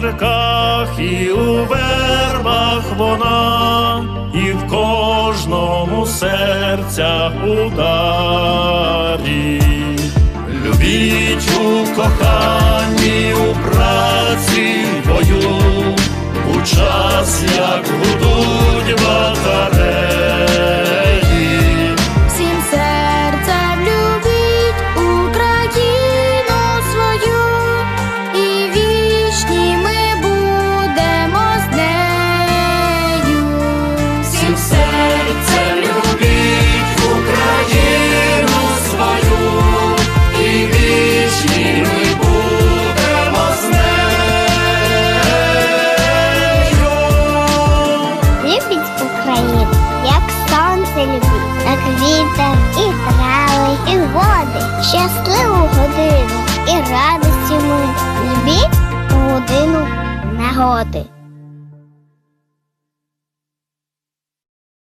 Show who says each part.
Speaker 1: гірках, і у вербах вона, і в кожному серця ударі. Любіть у коханні, у праці, бою, у час, як гудуть
Speaker 2: води, щасливу годину і радості ми любіть у годину негоди.